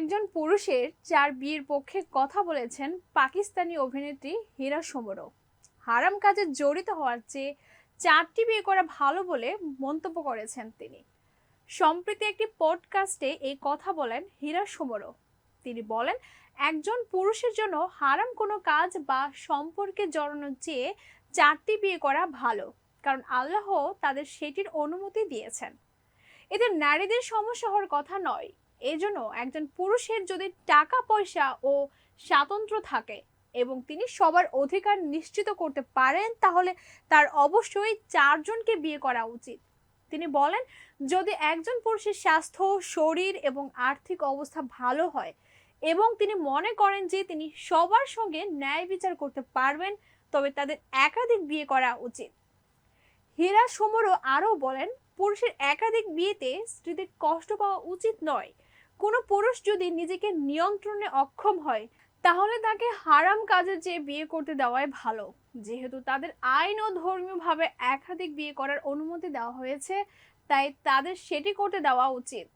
একজন পুরুষের চার বিয়ের পক্ষে কথা বলেছেন পাকিস্তানি অভিনেত্রী হীরা সোমরও। হারাম কাজে জড়িত হওয়ার চেয়ে চারটি বিয়ে করা ভালো বলে মন্তব্য করেছেন তিনি। সম্প্রতি একটি পডকাস্টে এই কথা বলেন হীরা সোমরও। তিনি বলেন, একজন পুরুষের জন্য হারাম কোনো কাজ বা সম্পর্কে জড়ানোর চেয়ে চারটি বিয়ে করা ভালো, কারণ আল্লাহ তাদের সেটির অনুমতি দিয়েছেন। এতে নারীদের সমস্যা হওয়ার কথা নয়। এজন্য একজন পুরুষের যদি টাকা, পয়সা ও স্বাতন্ত্র্য থাকে এবং তিনি সবার অধিকার নিশ্চিত করতে পারেন, তাহলে তার অবশ্যই চারজনকে বিয়ে করা উচিত। তিনি বলেন, যদি একজন পুরুষের স্বাস্থ্য, শরীর এবং আর্থিক অবস্থা ভালো হয় এবং তিনি মনে করেন যে তিনি সবার সঙ্গে ন্যায় বিচার করতে পারবেন, তবে তাদের একাধিক বিয়ে করা উচিত। হীরা সমরও আরও বলেন, পুরুষের একাধিক বিয়েতে স্ত্রীদের কষ্ট পাওয়া উচিত নয়। কোনো পুরুষ যদি নিজেকে নিয়ন্ত্রণে অক্ষম হয়, তাহলে তাকে হারাম কাজে যে বিয়ে করতে দেওয়াই ভালো। যেহেতু তাদের আইন ও ধর্মীয়ভাবে একাধিক বিয়ে করার অনুমতি দেওয়া হয়েছে, তাই তাদের সেটি করতে দেওয়া উচিত।